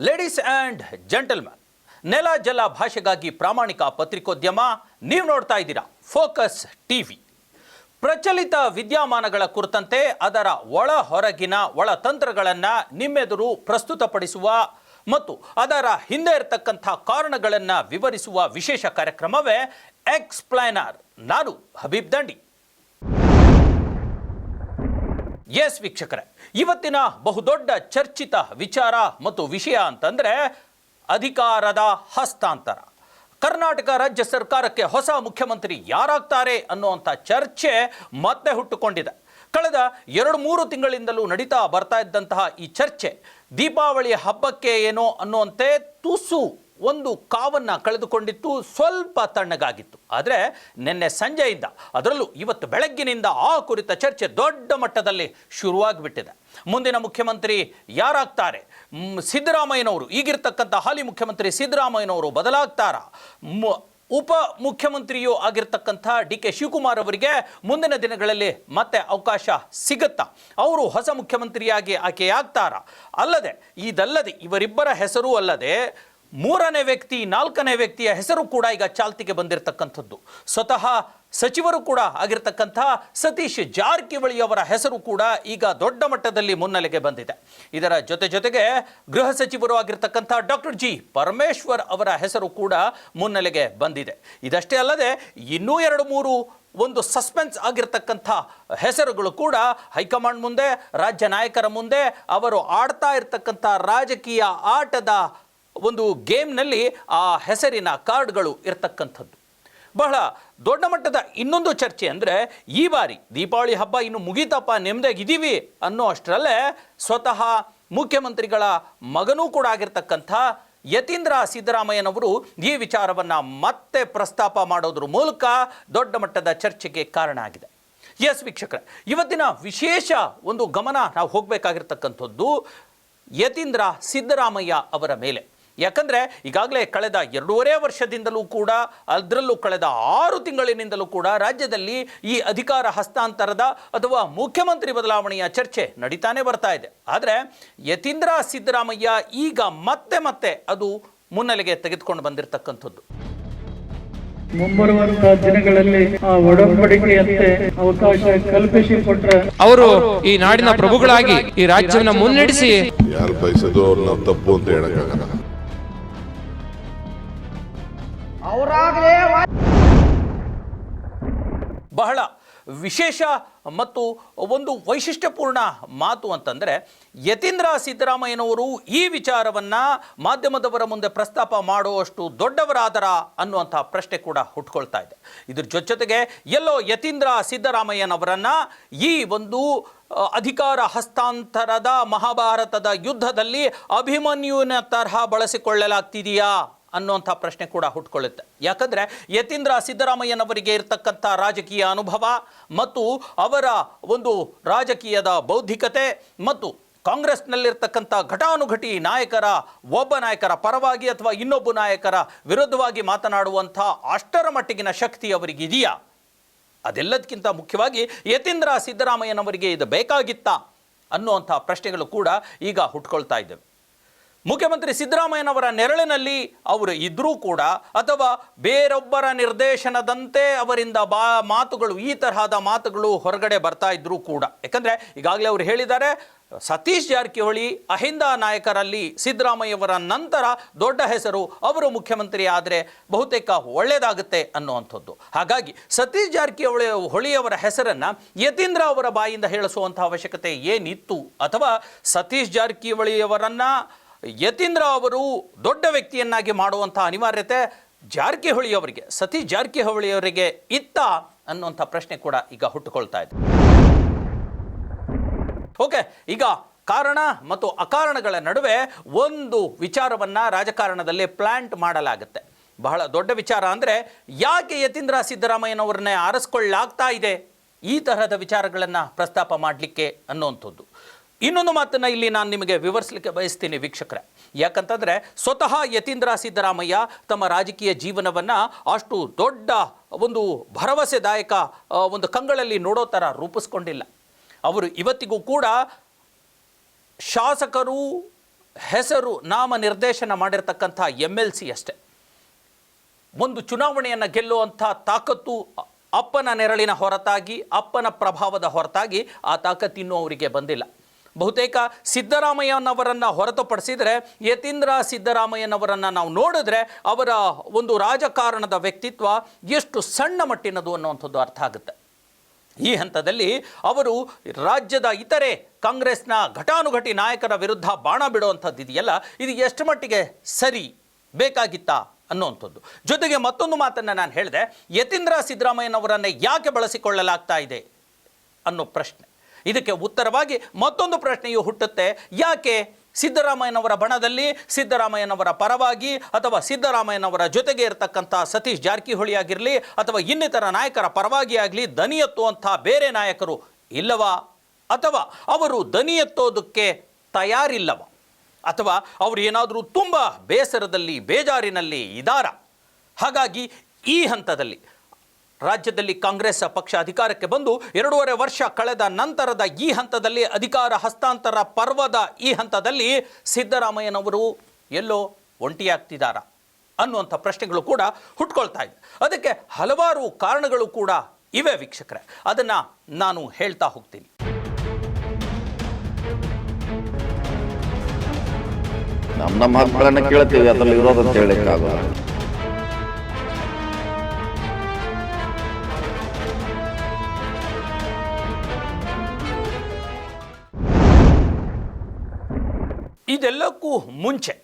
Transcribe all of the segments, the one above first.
Ladies and gentleman ನೆಲ ಜಲ ಭಾಷೆಗಾಗಿ ಪ್ರಾಮಾಣಿಕ ಪತ್ರಿಕೋದ್ಯಮ ನೀವು ನೋಡ್ತಾ ಇದ್ದೀರಾ ಫೋಕಸ್ ಟಿವಿ ಪ್ರಚಲಿತ ವಿದ್ಯಮಾನಗಳ ಕುರಿತಂತೆ ಅದರ ಒಳ ಹೊರಗಿನ ಒಳತಂತ್ರಗಳನ್ನು ನಿಮ್ಮೆದುರು ಪ್ರಸ್ತುತಪಡಿಸುವ ಮತ್ತು ಅದರ ಹಿಂದೆ ಇರತಕ್ಕಂಥ ಕಾರಣಗಳನ್ನು ವಿವರಿಸುವ ವಿಶೇಷ ಕಾರ್ಯಕ್ರಮವೇ ಎಕ್ಸ್ಪ್ಲೈನರ್ ನಾನು ಹಬೀಬ್ ದಂಡಿ. ಎಸ್ ವೀಕ್ಷಕರೇ. ಇವತ್ತಿನ ಬಹುದೊಡ್ಡ ಚರ್ಚಿತ ವಿಚಾರ ಮತ್ತು ವಿಷಯ ಅಂತಂದರೆ ಅಧಿಕಾರದ ಹಸ್ತಾಂತರ. ಕರ್ನಾಟಕ ರಾಜ್ಯ ಸರ್ಕಾರಕ್ಕೆ ಹೊಸ ಮುಖ್ಯಮಂತ್ರಿ ಯಾರಾಗ್ತಾರೆ ಅನ್ನುವಂಥ ಚರ್ಚೆ ಮತ್ತೆ ಹುಟ್ಟುಕೊಂಡಿದೆ. ಕಳೆದ ಎರಡು ಮೂರು ತಿಂಗಳಿಂದಲೂ ನಡೀತಾ ಬರ್ತಾ ಇದ್ದಂತಹ ಈ ಚರ್ಚೆ ದೀಪಾವಳಿ ಹಬ್ಬಕ್ಕೆ ಏನೋ ಅನ್ನುವಂತೆ ತುಸು ಒಂದು ಕಾವನ್ನು ಕಳೆದುಕೊಂಡಿತ್ತು, ಸ್ವಲ್ಪ ತಣ್ಣಗಾಗಿತ್ತು. ಆದರೆ ನಿನ್ನೆ ಸಂಜೆಯಿಂದ, ಅದರಲ್ಲೂ ಇವತ್ತು ಬೆಳಗ್ಗಿನಿಂದ ಆ ಕುರಿತ ಚರ್ಚೆ ದೊಡ್ಡ ಮಟ್ಟದಲ್ಲಿ ಶುರುವಾಗಿಬಿಟ್ಟಿದೆ. ಮುಂದಿನ ಮುಖ್ಯಮಂತ್ರಿ ಯಾರಾಗ್ತಾರೆ? ಸಿದ್ದರಾಮಯ್ಯನವರು. ಈಗಿರ್ತಕ್ಕಂಥ ಹಾಲಿ ಮುಖ್ಯಮಂತ್ರಿ ಸಿದ್ದರಾಮಯ್ಯನವರು ಬದಲಾಗ್ತಾರ? ಉಪ ಮುಖ್ಯಮಂತ್ರಿಯೂ ಆಗಿರ್ತಕ್ಕಂಥ ಡಿ ಕೆ ಶಿವಕುಮಾರ್ ಅವರಿಗೆ ಮುಂದಿನ ದಿನಗಳಲ್ಲಿ ಮತ್ತೆ ಅವಕಾಶ ಸಿಗುತ್ತಾ? ಅವರು ಹೊಸ ಮುಖ್ಯಮಂತ್ರಿಯಾಗಿ ಆಯ್ಕೆಯಾಗ್ತಾರಾ? ಅಲ್ಲದೆ, ಇದಲ್ಲದೆ ಇವರಿಬ್ಬರ ಹೆಸರು ಅಲ್ಲದೆ ಮೂರನೇ ವ್ಯಕ್ತಿ, ನಾಲ್ಕನೇ ವ್ಯಕ್ತಿಯ ಹೆಸರು ಕೂಡ ಈಗ ಚಾಲ್ತಿಗೆ ಬಂದಿರತಕ್ಕಂಥದ್ದು. ಸ್ವತಃ ಸಚಿವರು ಕೂಡ ಆಗಿರ್ತಕ್ಕಂತಹ ಸತೀಶ್ ಜಾರಕಿಹೊಳಿ ಹೆಸರು ಕೂಡ ಈಗ ದೊಡ್ಡ ಮಟ್ಟದಲ್ಲಿ ಮುನ್ನೆಲೆಗೆ ಬಂದಿದೆ. ಇದರ ಜೊತೆ ಜೊತೆಗೆ ಗೃಹ ಸಚಿವರು ಆಗಿರ್ತಕ್ಕಂಥ ಡಾಕ್ಟರ್ ಜಿ. ಪರಮೇಶ್ವರ್ ಅವರ ಹೆಸರು ಕೂಡ ಮುನ್ನೆಲೆಗೆ ಬಂದಿದೆ. ಇದಷ್ಟೇ ಅಲ್ಲದೆ ಇನ್ನೂ ಎರಡು ಮೂರು ಒಂದು ಸಸ್ಪೆನ್ಸ್ ಆಗಿರ್ತಕ್ಕಂಥ ಹೆಸರುಗಳು ಕೂಡ ಹೈಕಮಾಂಡ್ ಮುಂದೆ, ರಾಜ್ಯ ನಾಯಕರ ಮುಂದೆ ಅವರು ಆಡ್ತಾ ಇರ್ತಕ್ಕಂಥ ರಾಜಕೀಯ ಆಟದ ಒಂದು ಗೇಮ್ನಲ್ಲಿ ಆ ಹೆಸರಿನ ಕಾರ್ಡ್ಗಳು ಇರತಕ್ಕಂಥದ್ದು. ಬಹಳ ದೊಡ್ಡ ಮಟ್ಟದ ಇನ್ನೊಂದು ಚರ್ಚೆ ಅಂದರೆ ಈ ಬಾರಿ ದೀಪಾವಳಿ ಹಬ್ಬ ಇನ್ನು ಮುಗೀತಪ್ಪ ನೆಮ್ಮದಿಯಾಗಿದ್ದೀವಿ ಅನ್ನೋ ಅಷ್ಟರಲ್ಲೇ ಸ್ವತಃ ಮುಖ್ಯಮಂತ್ರಿಗಳ ಮಗನೂ ಕೂಡ ಆಗಿರ್ತಕ್ಕಂಥ ಯತೀಂದ್ರ ಸಿದ್ದರಾಮಯ್ಯನವರು ಈ ವಿಚಾರವನ್ನು ಮತ್ತೆ ಪ್ರಸ್ತಾಪ ಮಾಡೋದ್ರ ಮೂಲಕ ದೊಡ್ಡ ಮಟ್ಟದ ಚರ್ಚೆಗೆ ಕಾರಣ ಆಗಿದೆ. ಎಸ್ ವೀಕ್ಷಕರ, ಇವತ್ತಿನ ವಿಶೇಷ ಒಂದು ಗಮನ ನಾವು ಹೋಗಬೇಕಾಗಿರ್ತಕ್ಕಂಥದ್ದು ಯತೀಂದ್ರ ಸಿದ್ದರಾಮಯ್ಯ ಅವರ ಮೇಲೆ. ಯಾಕಂದರೆ ಈಗಾಗಲೇ ಕಳೆದ ಎರಡೂವರೆ ವರ್ಷದಿಂದಲೂ ಕೂಡ ಅದರಲ್ಲೂ ಕಳೆದ ಆರು ತಿಂಗಳಿನಿಂದಲೂ ಕೂಡ ರಾಜ್ಯದಲ್ಲಿ ಈ ಅಧಿಕಾರ ಹಸ್ತಾಂತರದ ಅಥವಾ ಮುಖ್ಯಮಂತ್ರಿ ಬದಲಾವಣೆಯ ಚರ್ಚೆ ನಡೀತಾನೆ ಬರ್ತಾ ಇದೆ. ಆದರೆ ಯತೀಂದ್ರ ಸಿದ್ದರಾಮಯ್ಯ ಈಗ ಮತ್ತೆ ಮತ್ತೆ ಅದು ಮುನ್ನೆಲೆಗೆ ತೆಗೆದುಕೊಂಡು ಬಂದಿರತಕ್ಕಂಥದ್ದು. ಮುಂಬರುವಂತಹ ದಿನಗಳಲ್ಲಿ ಆ ಒಡಂಬಡಿಕೆಯಂತೆ ಅವಕಾಶ ಕಲ್ಪಿಸಿಕೊಟ್ರೆ ಅವರು ಈ ನಾಡಿನ ಪ್ರಭುಗಳಾಗಿ ಈ ರಾಜ್ಯವನ್ನ ಮುನ್ನಡೆಸಿ. ಯಾರು ಬಯಸೋದು ಅವ್ರನ್ನ ತಪ್ಪು ಅಂತ ಹೇಳಕ್ಕಾಗಲ್ಲ. ಬಹಳ ವಿಶೇಷ ಮತ್ತು ಒಂದು ವೈಶಿಷ್ಟ್ಯಪೂರ್ಣ ಮಾತು ಅಂತಂದರೆ, ಯತೀಂದ್ರ ಸಿದ್ದರಾಮಯ್ಯನವರು ಈ ವಿಚಾರವನ್ನು ಮಾಧ್ಯಮದವರ ಮುಂದೆ ಪ್ರಸ್ತಾಪ ಮಾಡುವಷ್ಟು ದೊಡ್ಡವರಾದರ ಅನ್ನುವಂಥ ಪ್ರಶ್ನೆ ಕೂಡ ಹುಟ್ಕೊಳ್ತಾ ಇದೆ. ಇದ್ರ ಜೊತೆಗೆ ಎಲ್ಲೋ ಯತೀಂದ್ರ ಸಿದ್ದರಾಮಯ್ಯನವರನ್ನು ಈ ಒಂದು ಅಧಿಕಾರ ಹಸ್ತಾಂತರದ ಮಹಾಭಾರತದ ಯುದ್ಧದಲ್ಲಿ ಅಭಿಮನ್ಯುವಿನ ತರಹ ಬಳಸಿಕೊಳ್ಳಲಾಗ್ತಿದೆಯಾ? ಅನ್ನುವಂಥ ಪ್ರಶ್ನೆ ಕೂಡ ಹುಟ್ಕೊಳ್ಳುತ್ತೆ. ಯಾಕಂದರೆ ಯತೀಂದ್ರ ಸಿದ್ದರಾಮಯ್ಯನವರಿಗೆ ಇರತಕ್ಕಂಥ ರಾಜಕೀಯ ಅನುಭವ ಮತ್ತು ಅವರ ಒಂದು ರಾಜಕೀಯದ ಬೌದ್ಧಿಕತೆ ಮತ್ತು ಕಾಂಗ್ರೆಸ್ನಲ್ಲಿರ್ತಕ್ಕಂಥ ಘಟಾನುಘಟಿ ನಾಯಕರ, ಒಬ್ಬ ನಾಯಕರ ಪರವಾಗಿ ಅಥವಾ ಇನ್ನೊಬ್ಬ ನಾಯಕರ ವಿರುದ್ಧವಾಗಿ ಮಾತನಾಡುವಂಥ ಅಷ್ಟರ ಮಟ್ಟಿಗಿನ ಶಕ್ತಿ ಅವರಿಗಿದೆಯಾ? ಅದೆಲ್ಲದಕ್ಕಿಂತ ಮುಖ್ಯವಾಗಿ ಯತೀಂದ್ರ ಸಿದ್ದರಾಮಯ್ಯನವರಿಗೆ ಇದು ಬೇಕಾಗಿತ್ತಾ ಅನ್ನುವಂಥ ಪ್ರಶ್ನೆಗಳು ಕೂಡ ಈಗ ಹುಟ್ಕೊಳ್ತಾ ಇದ್ದಾವೆ. ಮುಖ್ಯಮಂತ್ರಿ ಸಿದ್ದರಾಮಯ್ಯನವರ ನೆರಳಿನಲ್ಲಿ ಅವರು ಇದ್ದರೂ ಕೂಡ ಅಥವಾ ಬೇರೊಬ್ಬರ ನಿರ್ದೇಶನದಂತೆ ಅವರಿಂದ ಬಾ ಮಾತುಗಳು, ಈ ತರಹದ ಮಾತುಗಳು ಹೊರಗಡೆ ಬರ್ತಾ ಇದ್ದರೂ ಕೂಡ. ಯಾಕಂದರೆ ಈಗಾಗಲೇ ಅವರು ಹೇಳಿದ್ದಾರೆ, ಸತೀಶ್ ಜಾರಕಿಹೊಳಿ ಅಹಿಂದ ನಾಯಕರಲ್ಲಿ ಸಿದ್ದರಾಮಯ್ಯವರ ನಂತರ ದೊಡ್ಡ ಹೆಸರು ಅವರು ಮುಖ್ಯಮಂತ್ರಿ ಆದರೆ ಬಹುತೇಕ ಒಳ್ಳೆಯದಾಗುತ್ತೆ ಅನ್ನುವಂಥದ್ದು. ಹಾಗಾಗಿ ಸತೀಶ್ ಜಾರಕಿಹೊಳಿ ಹೊಳಿಯವರ ಹೆಸರನ್ನು ಯತೀಂದ್ರ ಅವರ ಬಾಯಿಂದ ಹೇಳಿಸುವಂಥ ಅವಶ್ಯಕತೆ ಏನಿತ್ತು ಅಥವಾ ಸತೀಶ್ ಜಾರಕಿಹೊಳಿಯವರನ್ನು ಯತೀಂದ್ರ ಅವರು ದೊಡ್ಡ ವ್ಯಕ್ತಿಯನ್ನಾಗಿ ಮಾಡುವಂಥ ಅನಿವಾರ್ಯತೆ ಜಾರಕಿಹೊಳಿ ಅವರಿಗೆ ಸತೀಶ್ ಜಾರಕಿಹೊಳಿ ಅವರಿಗೆ ಇತ್ತ ಅನ್ನುವಂಥ ಪ್ರಶ್ನೆ ಕೂಡ ಈಗ ಹುಟ್ಟುಕೊಳ್ತಾ ಇದೆ. ಓಕೆ, ಈಗ ಕಾರಣ ಮತ್ತು ಅಕಾರಣಗಳ ನಡುವೆ ಒಂದು ವಿಚಾರವನ್ನು ರಾಜಕಾರಣದಲ್ಲಿ ಪ್ಲಾಂಟ್ ಮಾಡಲಾಗುತ್ತೆ. ಬಹಳ ದೊಡ್ಡ ವಿಚಾರ ಅಂದರೆ ಯಾಕೆ ಯತೀಂದ್ರ ಸಿದ್ದರಾಮಯ್ಯನವ್ರನ್ನೇ ಆರಿಸ್ಕೊಳ್ಳಾಗ್ತಾ ಇದೆ? ಈ ತರಹದ ವಿಚಾರಗಳನ್ನು ಪ್ರಸ್ತಾಪ ಮಾಡಲಿಕ್ಕೆ ಅನ್ನುವಂಥದ್ದು. ಇನ್ನೊಂದು ಮಾತನ್ನು ಇಲ್ಲಿ ನಾನು ನಿಮಗೆ ವಿವರಿಸಲಿಕ್ಕೆ ಬಯಸ್ತೀನಿ ವೀಕ್ಷಕರೇ. ಯಾಕಂತಂದರೆ ಸ್ವತಃ ಯತೀಂದ್ರ ಸಿದ್ದರಾಮಯ್ಯ ತಮ್ಮ ರಾಜಕೀಯ ಜೀವನವನ್ನು ಅಷ್ಟು ದೊಡ್ಡ ಒಂದು ಭರವಸೆದಾಯಕ ಒಂದು ಕಂಗಳಲ್ಲಿ ನೋಡೋ ಥರ ರೂಪಿಸ್ಕೊಂಡಿಲ್ಲ. ಅವರು ಇವತ್ತಿಗೂ ಕೂಡ ಶಾಸಕರು, ಹೆಸರು, ನಾಮ ನಿರ್ದೇಶನ ಮಾಡಿರ್ತಕ್ಕಂಥ ಎಂ ಎಲ್ ಸಿ ಅಷ್ಟೇ. ಒಂದು ಚುನಾವಣೆಯನ್ನು ಗೆಲ್ಲುವಂಥ ತಾಕತ್ತು ಅಪ್ಪನ ನೆರಳಿನ ಹೊರತಾಗಿ, ಅಪ್ಪನ ಪ್ರಭಾವದ ಹೊರತಾಗಿ ಆ ತಾಕತ್ತು ಇನ್ನೂ ಅವರಿಗೆ ಬಂದಿಲ್ಲ. ಬಹುತೇಕ ಸಿದ್ದರಾಮಯ್ಯನವರನ್ನು ಹೊರತುಪಡಿಸಿದರೆ, ಯತೀಂದ್ರ ಸಿದ್ದರಾಮಯ್ಯನವರನ್ನು ನಾವು ನೋಡಿದ್ರೆ ಅವರ ಒಂದು ರಾಜಕಾರಣದ ವ್ಯಕ್ತಿತ್ವ ಎಷ್ಟು ಸಣ್ಣ ಮಟ್ಟಿನದು ಅನ್ನುವಂಥದ್ದು ಅರ್ಥ ಆಗುತ್ತೆ. ಈ ಹಂತದಲ್ಲಿ ಅವರು ರಾಜ್ಯದ ಇತರೆ ಕಾಂಗ್ರೆಸ್ನ ಘಟಾನುಘಟಿ ನಾಯಕರ ವಿರುದ್ಧ ಬಾಣ ಬಿಡುವಂಥದ್ದು ಇದೆಯಲ್ಲ, ಇದು ಎಷ್ಟು ಮಟ್ಟಿಗೆ ಸರಿ, ಬೇಕಾಗಿತ್ತಾ ಅನ್ನುವಂಥದ್ದು. ಜೊತೆಗೆ ಮತ್ತೊಂದು ಮಾತನ್ನು ನಾನು ಹೇಳಿದೆ, ಯತೀಂದ್ರ ಸಿದ್ದರಾಮಯ್ಯನವರನ್ನು ಯಾಕೆ ಬಳಸಿಕೊಳ್ಳಲಾಗ್ತಾ ಇದೆ ಅನ್ನೋ ಪ್ರಶ್ನೆ. ಇದಕ್ಕೆ ಉತ್ತರವಾಗಿ ಮತ್ತೊಂದು ಪ್ರಶ್ನೆಯು ಹುಟ್ಟುತ್ತೆ. ಯಾಕೆ? ಸಿದ್ದರಾಮಯ್ಯನವರ ಬಣದಲ್ಲಿ, ಸಿದ್ದರಾಮಯ್ಯನವರ ಪರವಾಗಿ ಅಥವಾ ಸಿದ್ದರಾಮಯ್ಯನವರ ಜೊತೆಗೆ ಇರತಕ್ಕಂಥ ಸತೀಶ್ ಜಾರಕಿಹೊಳಿ ಆಗಿರಲಿ ಅಥವಾ ಇನ್ನಿತರ ನಾಯಕರ ಪರವಾಗಿ ಆಗಲಿ ದನಿ ಎತ್ತುವಂಥ ಬೇರೆ ನಾಯಕರು ಇಲ್ಲವಾ? ಅಥವಾ ಅವರು ದನಿ ಎತ್ತೋದಕ್ಕೆ ತಯಾರಿಲ್ಲವ? ಅಥವಾ ಅವರು ಏನಾದರೂ ತುಂಬ ಬೇಸರದಲ್ಲಿ, ಬೇಜಾರಿನಲ್ಲಿ ಇದ್ದಾರಾ ಹಾಗಾಗಿ ಈ ಹಂತದಲ್ಲಿ ರಾಜ್ಯದಲ್ಲಿ ಕಾಂಗ್ರೆಸ್ ಪಕ್ಷ ಅಧಿಕಾರಕ್ಕೆ ಬಂದು ಎರಡೂವರೆ ವರ್ಷ ಕಳೆದ ನಂತರದ ಈ ಹಂತದಲ್ಲಿ ಅಧಿಕಾರ ಹಸ್ತಾಂತರ ಪರ್ವದ ಈ ಹಂತದಲ್ಲಿ ಸಿದ್ದರಾಮಯ್ಯನವರು ಎಲ್ಲೋ ಒಂಟಿಯಾಗ್ತಿದ್ದಾರಾ ಅನ್ನುವಂಥ ಪ್ರಶ್ನೆಗಳು ಕೂಡ ಹುಟ್ಕೊಳ್ತಾ ಇದೆ. ಅದಕ್ಕೆ ಹಲವಾರು ಕಾರಣಗಳು ಕೂಡ ಇವೆ ವೀಕ್ಷಕರೇ. ಅದನ್ನು ನಾನು ಹೇಳ್ತಾ ಹೋಗ್ತೀನಿ. ನಮ್ಮ ನಮ್ಮ ಕೇಳ್ತೀವಿ, ಅದರಲ್ಲಿ ಇರೋದಂತ ಹೇಳಕ್ಕಾಗಲ್ಲ. ಇದೆಲ್ಲಕ್ಕೂ ಮುಂಚೆ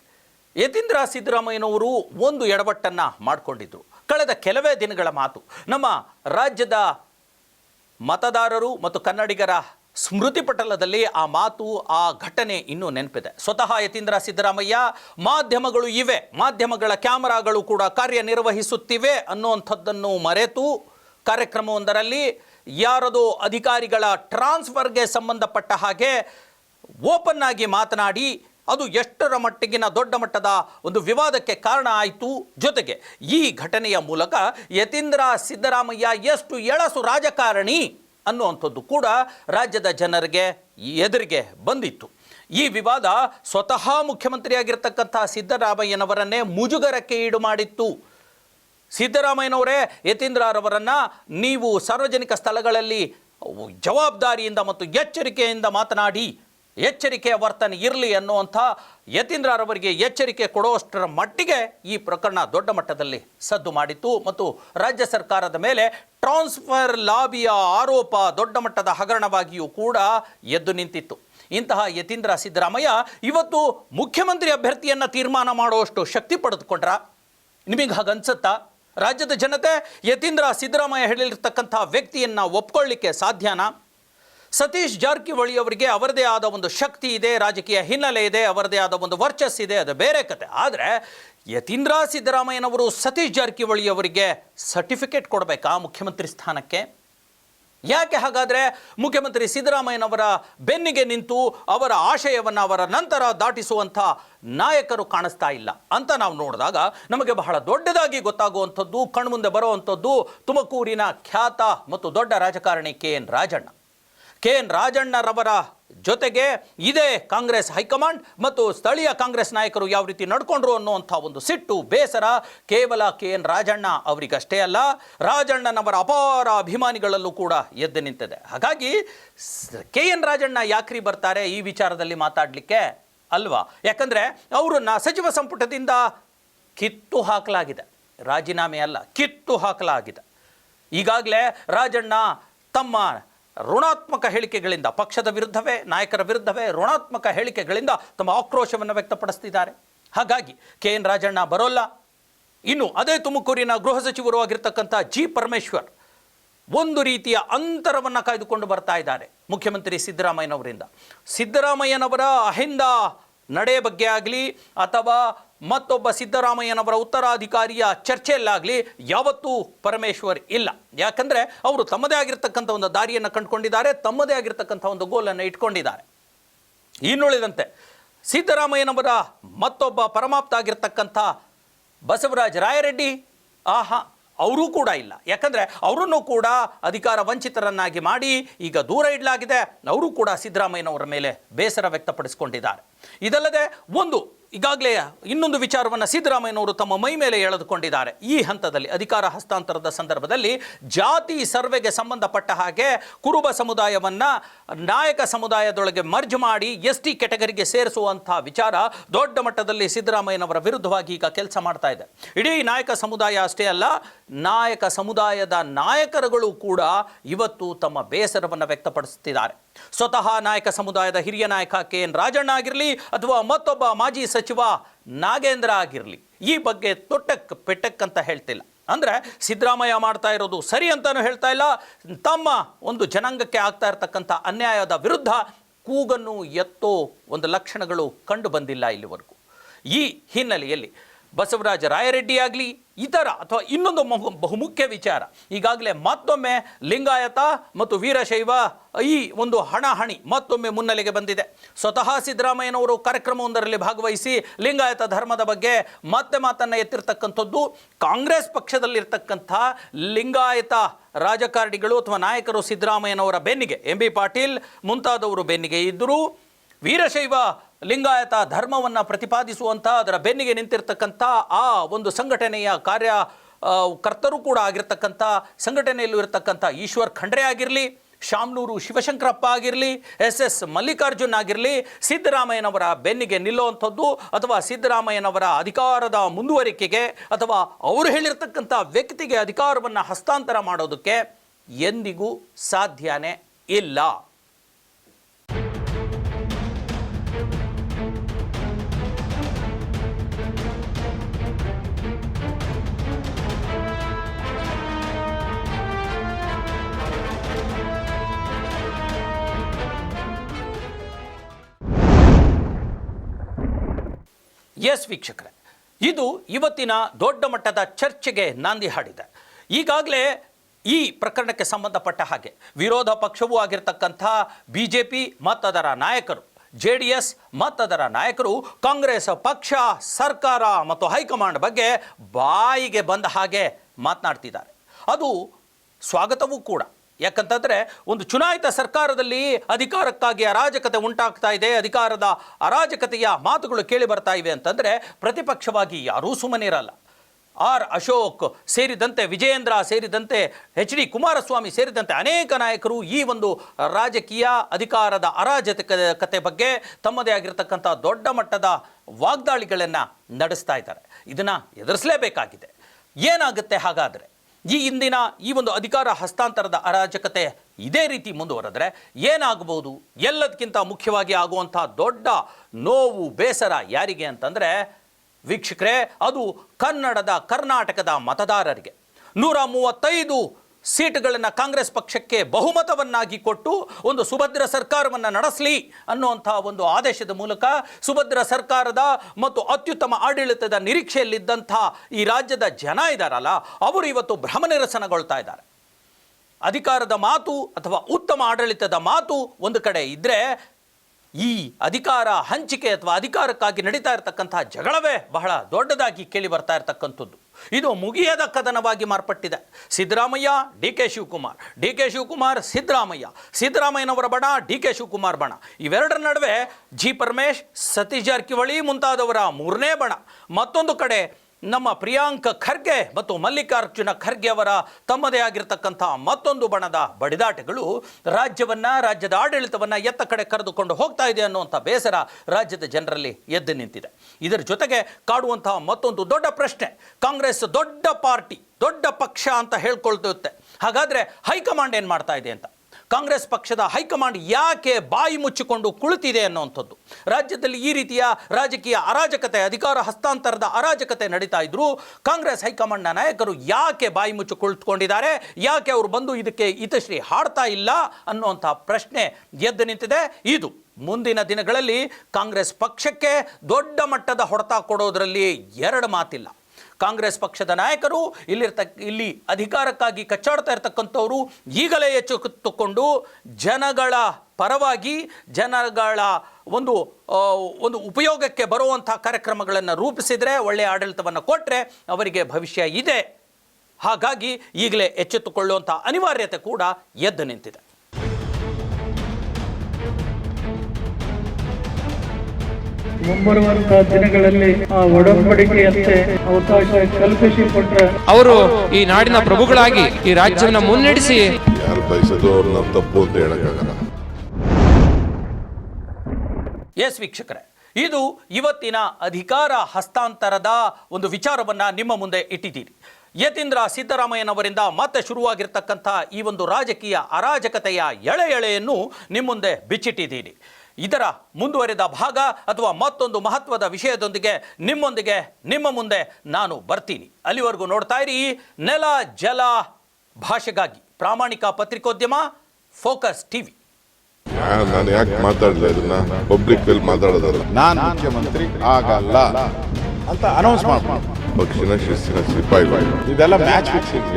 ಯತೀಂದ್ರ ಸಿದ್ದರಾಮಯ್ಯನವರು ಒಂದು ಎಡವಟ್ಟನ್ನು ಮಾಡಿಕೊಂಡಿದ್ದರು ಕಳೆದ ಕೆಲವೇ ದಿನಗಳ ಮಾತು ನಮ್ಮ ರಾಜ್ಯದ ಮತದಾರರು ಮತ್ತು ಕನ್ನಡಿಗರ ಸ್ಮೃತಿ ಪಟಲದಲ್ಲಿ ಆ ಮಾತು, ಆ ಘಟನೆ ಇನ್ನೂ ನೆನಪಿದೆ. ಸ್ವತಃ ಯತೀಂದ್ರ ಸಿದ್ದರಾಮಯ್ಯ, ಮಾಧ್ಯಮಗಳು ಇವೆ, ಮಾಧ್ಯಮಗಳ ಕ್ಯಾಮರಾಗಳು ಕೂಡ ಕಾರ್ಯನಿರ್ವಹಿಸುತ್ತಿವೆ ಅನ್ನುವಂಥದ್ದನ್ನು ಮರೆತು ಕಾರ್ಯಕ್ರಮವೊಂದರಲ್ಲಿ ಯಾರದೋ ಅಧಿಕಾರಿಗಳ ಟ್ರಾನ್ಸ್ಫರ್ಗೆ ಸಂಬಂಧಪಟ್ಟ ಹಾಗೆ ಓಪನ್ ಆಗಿ ಮಾತನಾಡಿ ಅದು ಎಷ್ಟರ ಮಟ್ಟಿಗಿನ ದೊಡ್ಡ ಮಟ್ಟದ ಒಂದು ವಿವಾದಕ್ಕೆ ಕಾರಣ ಆಯಿತು ಜೊತೆಗೆ ಈ ಘಟನೆಯ ಮೂಲಕ ಯತೀಂದ್ರ ಸಿದ್ದರಾಮಯ್ಯ ಎಷ್ಟು ಎಳಸು ರಾಜಕಾರಣಿ ಅನ್ನುವಂಥದ್ದು ಕೂಡ ರಾಜ್ಯದ ಜನರಿಗೆ ಎದುರಿಗೆ ಬಂದಿತ್ತು. ಈ ವಿವಾದ ಸ್ವತಃ ಮುಖ್ಯಮಂತ್ರಿಯಾಗಿರ್ತಕ್ಕಂಥ ಸಿದ್ದರಾಮಯ್ಯನವರನ್ನೇ ಮುಜುಗರಕ್ಕೆ ಈಡು ಮಾಡಿತ್ತು. ಸಿದ್ದರಾಮಯ್ಯನವರೇ, ಯತೀಂದ್ರರವರನ್ನು ನೀವು ಸಾರ್ವಜನಿಕ ಸ್ಥಳಗಳಲ್ಲಿ ಜವಾಬ್ದಾರಿಯಿಂದ ಮತ್ತು ಎಚ್ಚರಿಕೆಯಿಂದ ಮಾತನಾಡಿ ಎಚ್ಚರಿಕೆಯ ವರ್ತನೆ ಇರಲಿ ಅನ್ನುವಂಥ ಯತೀಂದ್ರರವರಿಗೆ ಎಚ್ಚರಿಕೆ ಕೊಡುವಷ್ಟರ ಮಟ್ಟಿಗೆ ಈ ಪ್ರಕರಣ ದೊಡ್ಡ ಮಟ್ಟದಲ್ಲಿ ಸದ್ದು ಮಾಡಿತ್ತು ಮತ್ತು ರಾಜ್ಯ ಸರ್ಕಾರದ ಮೇಲೆ ಟ್ರಾನ್ಸ್ಫರ್ ಲಾಬಿಯ ಆರೋಪ ದೊಡ್ಡ ಮಟ್ಟದ ಹಗರಣವಾಗಿಯೂ ಕೂಡ ಎದ್ದು ನಿಂತಿತ್ತು. ಇಂತಹ ಯತೀಂದ್ರ ಸಿದ್ದರಾಮಯ್ಯ ಇವತ್ತು ಮುಖ್ಯಮಂತ್ರಿ ಅಭ್ಯರ್ಥಿಯನ್ನು ತೀರ್ಮಾನ ಮಾಡುವಷ್ಟು ಶಕ್ತಿ ಪಡೆದುಕೊಂಡ್ರ? ನಿಮಗೆ ಹಾಗನ್ಸುತ್ತಾ ರಾಜ್ಯದ ಜನತೆ ಯತೀಂದ್ರ ಸಿದ್ದರಾಮಯ್ಯ ಹೇಳಿರ್ತಕ್ಕಂಥ ವ್ಯಕ್ತಿಯನ್ನು ಒಪ್ಕೊಳ್ಳಿಕ್ಕೆ ಸಾಧ್ಯನಾ? ಸತೀಶ್ ಜಾರಕಿಹೊಳಿ ಅವರಿಗೆ ಅವರದೇ ಆದ ಒಂದು ಶಕ್ತಿ ಇದೆ, ರಾಜಕೀಯ ಹಿನ್ನೆಲೆ ಇದೆ, ಅವರದೇ ಆದ ಒಂದು ವರ್ಚಸ್ ಇದೆ, ಅದು ಬೇರೆ ಕತೆ. ಆದರೆ ಯತೀಂದ್ರ ಸಿದ್ದರಾಮಯ್ಯನವರು ಸತೀಶ್ ಜಾರಕಿಹೊಳಿ ಅವರಿಗೆ ಸರ್ಟಿಫಿಕೇಟ್ ಕೊಡಬೇಕಾ ಮುಖ್ಯಮಂತ್ರಿ ಸ್ಥಾನಕ್ಕೆ? ಯಾಕೆ ಹಾಗಾದರೆ ಮುಖ್ಯಮಂತ್ರಿ ಸಿದ್ದರಾಮಯ್ಯನವರ ಬೆನ್ನಿಗೆ ನಿಂತು ಅವರ ಆಶಯವನ್ನು ಅವರ ನಂತರ ದಾಟಿಸುವಂಥ ನಾಯಕರು ಕಾಣಿಸ್ತಾ ಇಲ್ಲ ಅಂತ ನಾವು ನೋಡಿದಾಗ ನಮಗೆ ಬಹಳ ದೊಡ್ಡದಾಗಿ ಗೊತ್ತಾಗುವಂಥದ್ದು, ಕಣ್ಮುಂದೆ ಬರುವಂಥದ್ದು ತುಮಕೂರಿನ ಖ್ಯಾತ ಮತ್ತು ದೊಡ್ಡ ರಾಜಕಾರಣಿ K N Rajanna. K N ರಾಜಣ್ಣರವರ ಜೊತೆಗೆ ಇದೇ ಕಾಂಗ್ರೆಸ್ ಹೈಕಮಾಂಡ್ ಮತ್ತು ಸ್ಥಳೀಯ ಕಾಂಗ್ರೆಸ್ ನಾಯಕರು ಯಾವ ರೀತಿ ನಡ್ಕೊಂಡ್ರು ಅನ್ನುವಂಥ ಒಂದು ಸಿಟ್ಟು, ಬೇಸರ ಕೇವಲ ಕೆ ಎನ್ ರಾಜಣ್ಣ ಅವರಿಗಷ್ಟೇ ಅಲ್ಲ, ರಾಜಣ್ಣನವರ ಅಪಾರ ಅಭಿಮಾನಿಗಳಲ್ಲೂ ಕೂಡ ಎದ್ದು ನಿಂತಿದೆ. ಹಾಗಾಗಿ ಕೆ ಎನ್ ರಾಜಣ್ಣ ಯಾಕ್ರಿ ಬರ್ತಾರೆ ಈ ವಿಚಾರದಲ್ಲಿ ಮಾತಾಡಲಿಕ್ಕೆ ಅಲ್ವಾ? ಯಾಕಂದರೆ ಅವರನ್ನು ಸಚಿವ ಸಂಪುಟದಿಂದ ಕಿತ್ತು ಹಾಕಲಾಗಿದೆ. ರಾಜೀನಾಮೆ ಅಲ್ಲ, ಕಿತ್ತು ಹಾಕಲಾಗಿದೆ. ಈಗಾಗಲೇ ರಾಜಣ್ಣ ತಮ್ಮ ಋಣಾತ್ಮಕ ಹೇಳಿಕೆಗಳಿಂದ, ಪಕ್ಷದ ವಿರುದ್ಧವೇ, ನಾಯಕರ ವಿರುದ್ಧವೇ ಋಣಾತ್ಮಕ ಹೇಳಿಕೆಗಳಿಂದ ತಮ್ಮ ಆಕ್ರೋಶವನ್ನು ವ್ಯಕ್ತಪಡಿಸ್ತಿದ್ದಾರೆ. ಹಾಗಾಗಿ ಕೆ ಎನ್ ರಾಜಣ್ಣ ಬರೋಲ್ಲ. ಇನ್ನು ಅದೇ ತುಮಕೂರಿನ ಗೃಹ ಸಚಿವರು ಆಗಿರ್ತಕ್ಕಂಥ ಜಿ ಪರಮೇಶ್ವರ್ ಒಂದು ರೀತಿಯ ಅಂತರವನ್ನು ಕಾಯ್ದುಕೊಂಡು ಬರ್ತಾ ಇದ್ದಾರೆ, ಮುಖ್ಯಮಂತ್ರಿ ಸಿದ್ದರಾಮಯ್ಯನವರಿಂದ. ಸಿದ್ದರಾಮಯ್ಯನವರ ಅಹಿಂದ ನಡೆ ಬಗ್ಗೆ ಆಗಲಿ ಅಥವಾ ಮತ್ತೊಬ್ಬ ಸಿದ್ದರಾಮಯ್ಯನವರ ಉತ್ತರಾಧಿಕಾರಿಯ ಚರ್ಚೆಯಲ್ಲಾಗಲಿ ಯಾವತ್ತೂ ಪರಮೇಶ್ವರ್ ಇಲ್ಲ. ಯಾಕಂದರೆ ಅವರು ತಮ್ಮದೇ ಆಗಿರ್ತಕ್ಕಂಥ ಒಂದು ದಾರಿಯನ್ನು ಕಂಡುಕೊಂಡಿದ್ದಾರೆ, ತಮ್ಮದೇ ಆಗಿರ್ತಕ್ಕಂಥ ಒಂದು ಗೋಲನ್ನು ಇಟ್ಕೊಂಡಿದ್ದಾರೆ. ಇನ್ನುಳಿದಂತೆ ಸಿದ್ದರಾಮಯ್ಯನವರ ಮತ್ತೊಬ್ಬ ಪರಮಾಪ್ತ ಆಗಿರ್ತಕ್ಕಂಥ ಬಸವರಾಜ ರಾಯರೆಡ್ಡಿ, ಆಹಾ, ಅವರೂ ಕೂಡ ಇಲ್ಲ. ಯಾಕಂದರೆ ಅವರನ್ನು ಕೂಡ ಅಧಿಕಾರ ವಂಚಿತರನ್ನಾಗಿ ಮಾಡಿ ಈಗ ದೂರ ಇಡಲಾಗಿದೆ. ಅವರು ಕೂಡ ಸಿದ್ದರಾಮಯ್ಯನವರ ಮೇಲೆ ಬೇಸರ ವ್ಯಕ್ತಪಡಿಸಿಕೊಂಡಿದ್ದಾರೆ. ಇದಲ್ಲದೆ ಒಂದು ಈಗಾಗಲೇ ಇನ್ನೊಂದು ವಿಚಾರವನ್ನು ಸಿದ್ದರಾಮಯ್ಯನವರು ತಮ್ಮ ಮೈ ಮೇಲೆ ಎಳೆದುಕೊಂಡಿದ್ದಾರೆ. ಈ ಹಂತದಲ್ಲಿ ಅಧಿಕಾರ ಹಸ್ತಾಂತರದ ಸಂದರ್ಭದಲ್ಲಿ ಜಾತಿ ಸರ್ವೆಗೆ ಸಂಬಂಧಪಟ್ಟ ಹಾಗೆ ಕುರುಬ ಸಮುದಾಯವನ್ನು ನಾಯಕ ಸಮುದಾಯದೊಳಗೆ ಮರ್ಜ್ ಮಾಡಿ ಎಸ್ ಟಿ ಕೆಟಗರಿಗೆ ಸೇರಿಸುವಂಥ ವಿಚಾರ ದೊಡ್ಡ ಮಟ್ಟದಲ್ಲಿ ಸಿದ್ದರಾಮಯ್ಯನವರ ವಿರುದ್ಧವಾಗಿ ಈಗ ಕೆಲಸ ಮಾಡ್ತಾ ಇದೆ. ಇಡೀ ನಾಯಕ ಸಮುದಾಯ ಅಷ್ಟೇ ಅಲ್ಲ, ನಾಯಕ ಸಮುದಾಯದ ನಾಯಕರುಗಳು ಕೂಡ ಇವತ್ತು ತಮ್ಮ ಬೇಸರವನ್ನು ವ್ಯಕ್ತಪಡಿಸುತ್ತಿದ್ದಾರೆ ಸ್ವತಃ ನಾಯಕ ಸಮುದಾಯದ ಹಿರಿಯ ನಾಯಕ ಕೆ ಎನ್ ರಾಜಣ್ಣ ಆಗಿರಲಿ ಅಥವಾ ಮತ್ತೊಬ್ಬ ಮಾಜಿ ಸಚಿವ ನಾಗೇಂದ್ರ ಆಗಿರಲಿ, ಈ ಬಗ್ಗೆ ತೊಟ್ಟಕ್ ಪೆಟ್ಟಕ್ ಅಂತ ಹೇಳ್ತಿಲ್ಲ. ಅಂದರೆ ಸಿದ್ದರಾಮಯ್ಯ ಮಾಡ್ತಾ ಇರೋದು ಸರಿ ಅಂತಾನು ಹೇಳ್ತಾ ಇಲ್ಲ. ತಮ್ಮ ಒಂದು ಜನಾಂಗಕ್ಕೆ ಆಗ್ತಾ ಇರತಕ್ಕಂಥ ಅನ್ಯಾಯದ ವಿರುದ್ಧ ಕೂಗನ್ನು ಎತ್ತೋ ಒಂದು ಲಕ್ಷಣಗಳು ಕಂಡು ಬಂದಿಲ್ಲ ಇಲ್ಲಿವರೆಗೂ. ಈ ಹಿನ್ನೆಲೆಯಲ್ಲಿ ಬಸವರಾಜ ರಾಯರೆಡ್ಡಿ ಆಗಲಿ, ಇತರ ಅಥವಾ ಇನ್ನೊಂದು ಮಹು ಬಹುಮುಖ್ಯ ವಿಚಾರ. ಈಗಾಗಲೇ ಮತ್ತೊಮ್ಮೆ ಲಿಂಗಾಯತ ಮತ್ತು ವೀರಶೈವ ಈ ಒಂದು ಹಣಹಣಿ ಮತ್ತೊಮ್ಮೆ ಮುನ್ನೆಲೆಗೆ ಬಂದಿದೆ. ಸ್ವತಃ ಸಿದ್ದರಾಮಯ್ಯನವರು ಕಾರ್ಯಕ್ರಮವೊಂದರಲ್ಲಿ ಭಾಗವಹಿಸಿ ಲಿಂಗಾಯತ ಧರ್ಮದ ಬಗ್ಗೆ ಮತ್ತೆ ಮಾತನ್ನು ಎತ್ತಿರ್ತಕ್ಕಂಥದ್ದು, ಕಾಂಗ್ರೆಸ್ ಪಕ್ಷದಲ್ಲಿರ್ತಕ್ಕಂಥ ಲಿಂಗಾಯತ ರಾಜಕಾರಣಿಗಳು ಅಥವಾ ನಾಯಕರು ಸಿದ್ದರಾಮಯ್ಯನವರ ಬೆನ್ನಿಗೆ, ಎಂ ಬಿ ಪಾಟೀಲ್ ಮುಂತಾದವರು ಬೆನ್ನಿಗೆ ಇದ್ದರೂ, ವೀರಶೈವ ಲಿಂಗಾಯತ ಧರ್ಮವನ್ನು ಪ್ರತಿಪಾದಿಸುವಂಥ ಅದರ ಬೆನ್ನಿಗೆ ನಿಂತಿರ್ತಕ್ಕಂಥ ಆ ಒಂದು ಸಂಘಟನೆಯ ಕಾರ್ಯ ಕರ್ತರು ಕೂಡ ಆಗಿರ್ತಕ್ಕಂಥ ಸಂಘಟನೆಯಲ್ಲೂ ಇರತಕ್ಕಂಥ ಈಶ್ವರ್ ಖಂಡ್ರೆ ಆಗಿರಲಿ, ಶಾಮ್ನೂರು ಶಿವಶಂಕರಪ್ಪ ಆಗಿರಲಿ ಎಸ್ ಎಸ್ ಮಲ್ಲಿಕಾರ್ಜುನ್ ಆಗಿರಲಿ, ಸಿದ್ದರಾಮಯ್ಯನವರ ಬೆನ್ನಿಗೆ ನಿಲ್ಲುವಂಥದ್ದು ಅಥವಾ ಸಿದ್ದರಾಮಯ್ಯನವರ ಅಧಿಕಾರದ ಮುಂದುವರಿಕೆಗೆ ಅಥವಾ ಅವರು ಹೇಳಿರ್ತಕ್ಕಂಥ ವ್ಯಕ್ತಿಗೆ ಅಧಿಕಾರವನ್ನು ಹಸ್ತಾಂತರ ಮಾಡೋದಕ್ಕೆ ಎಂದಿಗೂ ಸಾಧ್ಯನೇ ಇಲ್ಲ. ಎಸ್ ವೀಕ್ಷಕರೇ, ಇದು ಇವತ್ತಿನ ದೊಡ್ಡ ಮಟ್ಟದ ಚರ್ಚೆಗೆ ನಾಂದಿ ಹಾಡಿದೆ. ಈಗಾಗಲೇ ಈ ಪ್ರಕರಣಕ್ಕೆ ಸಂಬಂಧಪಟ್ಟ ಹಾಗೆ ವಿರೋಧ ಪಕ್ಷವೂ ಆಗಿರತಕ್ಕಂಥ ಬಿ ಜೆ ಪಿ ಮತ್ತದರ ನಾಯಕರು ಜೆ ಡಿ ಎಸ್ ಮತ್ತದರ ನಾಯಕರು, ಕಾಂಗ್ರೆಸ್ ಪಕ್ಷ, ಸರ್ಕಾರ ಮತ್ತು ಹೈಕಮಾಂಡ್ ಬಗ್ಗೆ ಬಾಯಿಗೆ ಬಂದ ಹಾಗೆ ಮಾತನಾಡ್ತಿದ್ದಾರೆ. ಅದು ಸ್ವಾಗತವೂ ಕೂಡ. ಯಾಕಂತಂದರೆ ಒಂದು ಚುನಾಯಿತ ಸರ್ಕಾರದಲ್ಲಿ ಅಧಿಕಾರಕ್ಕಾಗಿ ಅರಾಜಕತೆ ಉಂಟಾಗ್ತಾ ಇದೆ, ಅಧಿಕಾರದ ಅರಾಜಕತೆಯ ಮಾತುಗಳು ಕೇಳಿ ಬರ್ತಾ ಇವೆ ಅಂತಂದರೆ ಪ್ರತಿಪಕ್ಷವಾಗಿ ಯಾರೂ ಸುಮ್ಮನಿರಲ್ಲ ಆರ್ ಅಶೋಕ್ ಸೇರಿದಂತೆ, ವಿಜಯೇಂದ್ರ ಸೇರಿದಂತೆ, ಎಚ್ ಡಿ ಕುಮಾರಸ್ವಾಮಿ ಸೇರಿದಂತೆ ಅನೇಕ ನಾಯಕರು ಈ ಒಂದು ರಾಜಕೀಯ ಅಧಿಕಾರದ ಅರಾಜಕತೆ ಬಗ್ಗೆ ತಮ್ಮದೇ ಆಗಿರತಕ್ಕಂಥ ದೊಡ್ಡ ಮಟ್ಟದ ವಾಗ್ದಾಳಿಗಳನ್ನು ನಡೆಸ್ತಾ ಇದ್ದಾರೆ. ಇದನ್ನು ಎದುರಿಸಲೇಬೇಕಾಗಿದೆ. ಏನಾಗುತ್ತೆ ಹಾಗಾದರೆ? ಈ ಇಂದಿನ ಈ ಒಂದು ಅಧಿಕಾರ ಹಸ್ತಾಂತರದ ಅರಾಜಕತೆ ಇದೇ ರೀತಿ ಮುಂದುವರೆದ್ರೆ ಏನಾಗಬಹುದು? ಎಲ್ಲದಕ್ಕಿಂತ ಮುಖ್ಯವಾಗಿ ಆಗುವಂಥ ದೊಡ್ಡ ನೋವು, ಬೇಸರ ಯಾರಿಗೆ ಅಂತಂದರೆ ವೀಕ್ಷಕರೇ, ಅದು ಕನ್ನಡದ ಕರ್ನಾಟಕದ ಮತದಾರರಿಗೆ. ನೂರ ಮೂವತ್ತೈದು ಸೀಟುಗಳನ್ನು ಕಾಂಗ್ರೆಸ್ ಪಕ್ಷಕ್ಕೆ ಬಹುಮತವನ್ನಾಗಿ ಕೊಟ್ಟು ಒಂದು ಸುಭದ್ರ ಸರ್ಕಾರವನ್ನು ನಡೆಸಲಿ ಅನ್ನುವಂತಹ ಒಂದು ಆದೇಶದ ಮೂಲಕ ಸುಭದ್ರ ಸರ್ಕಾರದ ಮತ್ತು ಅತ್ಯುತ್ತಮ ಆಡಳಿತದ ನಿರೀಕ್ಷೆಯಲ್ಲಿದ್ದಂಥ ಈ ರಾಜ್ಯದ ಜನ ಇದ್ದಾರಲ್ಲ ಅವರು ಇವತ್ತು ಭ್ರಮನಿರಸನಗೊಳ್ತಾ ಇದ್ದಾರೆ. ಅಧಿಕಾರದ ಮಾತು ಅಥವಾ ಉತ್ತಮ ಆಡಳಿತದ ಮಾತು ಒಂದು ಕಡೆ ಇದ್ದರೆ ಈ ಅಧಿಕಾರ ಹಂಚಿಕೆ ಅಥವಾ ಅಧಿಕಾರಕ್ಕಾಗಿ ನಡೀತಾ ಇರತಕ್ಕಂತಹ ಜಗಳವೇ ಬಹಳ ದೊಡ್ಡದಾಗಿ ಕೇಳಿ ಬರ್ತಾ ಇರತಕ್ಕಂಥದ್ದು. ಇದು ಮುಗಿಯದ ಕದನವಾಗಿ ಮಾರ್ಪಟ್ಟಿದೆ. Siddaramaiah, D K Shivakumar. D K Shivakumar, Siddaramaiah. ಸಿದ್ದರಾಮಯ್ಯನವರ ಬಣ, ಡಿ ಕೆ ಶಿವಕುಮಾರ್ ಬಣ. ಇವೆರಡರ ನಡುವೆ ಜಿ ಪರಮೇಶ್, ಸತೀಶ್ ಜಾರಕಿಹೊಳಿ ಮುಂತಾದವರ ಮೂರನೇ ಬಣ. ಮತ್ತೊಂದು ಕಡೆ ನಮ್ಮ ಪ್ರಿಯಾಂಕ ಖರ್ಗೆ ಮತ್ತು ಮಲ್ಲಿಕಾರ್ಜುನ ಖರ್ಗೆ ಅವರ ತಮ್ಮದೇ ಆಗಿರತಕ್ಕಂಥ ಮತ್ತೊಂದು ಬಣದ ಬಡಿದಾಟಗಳು ರಾಜ್ಯವನ್ನು, ರಾಜ್ಯದ ಆಡಳಿತವನ್ನು ಎತ್ತ ಕಡೆ ಕರೆದುಕೊಂಡು ಹೋಗ್ತಾ ಇದೆ ಅನ್ನುವಂಥ ಬೇಸರ ರಾಜ್ಯದ ಜನರಲ್ಲಿ ಎದ್ದು ನಿಂತಿದೆ. ಇದರ ಜೊತೆಗೆ ಕಾಡುವಂತಹ ಮತ್ತೊಂದು ದೊಡ್ಡ ಪ್ರಶ್ನೆ, ಕಾಂಗ್ರೆಸ್ ದೊಡ್ಡ ಪಾರ್ಟಿ, ದೊಡ್ಡ ಪಕ್ಷ ಅಂತ ಹೇಳ್ಕೊಳ್ತಿರುತ್ತೆ ಹಾಗಾದರೆ ಹೈಕಮಾಂಡ್ ಏನು ಮಾಡ್ತಾ ಇದೆ ಅಂತ? ಕಾಂಗ್ರೆಸ್ ಪಕ್ಷದ ಹೈಕಮಾಂಡ್ ಯಾಕೆ ಬಾಯಿ ಮುಚ್ಚಿಕೊಂಡು ಕುಳಿತಿದೆ ಅನ್ನುವಂಥದ್ದು. ರಾಜ್ಯದಲ್ಲಿ ಈ ರೀತಿಯ ರಾಜಕೀಯ ಅರಾಜಕತೆ, ಅಧಿಕಾರ ಹಸ್ತಾಂತರದ ಅರಾಜಕತೆ ನಡೀತಾ ಇದ್ರು ಕಾಂಗ್ರೆಸ್ ಹೈಕಮಾಂಡ್ನ ನಾಯಕರು ಯಾಕೆ ಬಾಯಿ ಮುಚ್ಚು ಕುಳಿತುಕೊಂಡಿದ್ದಾರೆ, ಯಾಕೆ ಅವರು ಬಂದು ಇದಕ್ಕೆ ಹಿತಶ್ರೀ ಹಾಡ್ತಾ ಇಲ್ಲ ಅನ್ನುವಂಥ ಪ್ರಶ್ನೆ ಎದ್ದು ನಿಂತಿದೆ. ಇದು ಮುಂದಿನ ದಿನಗಳಲ್ಲಿ ಕಾಂಗ್ರೆಸ್ ಪಕ್ಷಕ್ಕೆ ದೊಡ್ಡ ಮಟ್ಟದ ಹೊಡೆತ ಕೊಡೋದರಲ್ಲಿ ಎರಡು ಮಾತಿಲ್ಲ. ಕಾಂಗ್ರೆಸ್ ಪಕ್ಷದ ನಾಯಕರು ಇಲ್ಲಿರ್ತಕ್ಕ ಇಲ್ಲಿ ಅಧಿಕಾರಕ್ಕಾಗಿ ಕಚ್ಚಾಡ್ತಾ ಇರ್ತಕ್ಕಂಥವ್ರು ಈಗಲೇ ಎಚ್ಚೆತ್ತುಕೊಂಡು ಜನಗಳ ಪರವಾಗಿ ಜನಗಳ ಒಂದು ಒಂದು ಉಪಯೋಗಕ್ಕೆ ಬರುವಂಥ ಕಾರ್ಯಕ್ರಮಗಳನ್ನು ರೂಪಿಸಿದರೆ ಒಳ್ಳೆಯ ಆಡಳಿತವನ್ನು ಕೊಟ್ಟರೆ ಅವರಿಗೆ ಭವಿಷ್ಯ ಇದೆ. ಹಾಗಾಗಿ ಈಗಲೇ ಎಚ್ಚೆತ್ತುಕೊಳ್ಳುವಂಥ ಅನಿವಾರ್ಯತೆ ಕೂಡ ಎದ್ದು ನಿಂತಿದೆ. ಮುಂಬರುವಂತಹ ದಿನಗಳಲ್ಲಿ ಆ ಒಡಂಬಡಿಕೆಯಂತೆ ಅವಕಾಶ ಕಲ್ಪಿಸಿಕೊಟ್ರೆ ಅವರು ಈ ನಾಡಿನ ಪ್ರಭುಗಳಾಗಿ ಈ ರಾಜ್ಯವನ್ನ ಮುನ್ನಡೆಸಿ. ಯಾರು ಬಯಸೋದು ಅವ್ರನ್ನ ತಪ್ಪು ಅಂತ ಹೇಳಕ್ಕಾಗಲ್ಲ. ಎಸ್ ವೀಕ್ಷಕರೇ ಇದು ಇವತ್ತಿನ ಅಧಿಕಾರ ಹಸ್ತಾಂತರದ ಒಂದು ವಿಚಾರವನ್ನ ನಿಮ್ಮ ಮುಂದೆ ಇಟ್ಟಿದ್ದೀರಿ. ಯತೀಂದ್ರ ಸಿದ್ದರಾಮಯ್ಯನವರಿಂದ ಮತ್ತೆ ಶುರುವಾಗಿರ್ತಕ್ಕಂಥ ಈ ಒಂದು ರಾಜಕೀಯ ಅರಾಜಕತೆಯ ಎಳೆ ಎಳೆಯನ್ನು ನಿಮ್ಮ ಮುಂದೆ ಬಿಚ್ಚಿಟ್ಟಿದ್ದೀನಿ ಇದರ ಮುಂದುವರಿದ ಭಾಗ ಅಥವಾ ಮತ್ತೊಂದು ಮಹತ್ವದ ವಿಷಯದೊಂದಿಗೆ ನಿಮ್ಮೊಂದಿಗೆ ನಿಮ್ಮ ಮುಂದೆ ನಾನು ಬರ್ತೀನಿ. ಅಲ್ಲಿವರೆಗೂ ನೋಡ್ತಾ ಇರಿ ನೆಲ ಜಲ ಭಾಷೆಗಾಗಿ ಪ್ರಾಮಾಣಿಕ ಪತ್ರಿಕೋದ್ಯಮ ಫೋಕಸ್ ಟಿವಿ. ನಾನು ಯಾಕೆ ಮಾತಾಡಲಿಲ್ಲ ಇದನ್ನ? ಪಬ್ಲಿಕ್ ಅಲ್ಲಿ ಮಾತಾಡೋದಲ್ಲ. ನಾನು ಮುಖ್ಯಮಂತ್ರಿ ಆಗಲ್ಲ. ಅಂತ ಅನೌನ್ಸ್ ಮಾಡ್ಬೋದು ಪಕ್ಷಿನ ಶಿಸ್ತಿನ ಸಿಪಾಯಿ ಇದೆಲ್ಲ ಮ್ಯಾಚ್ ಫಿಕ್ಸಿಂಗ್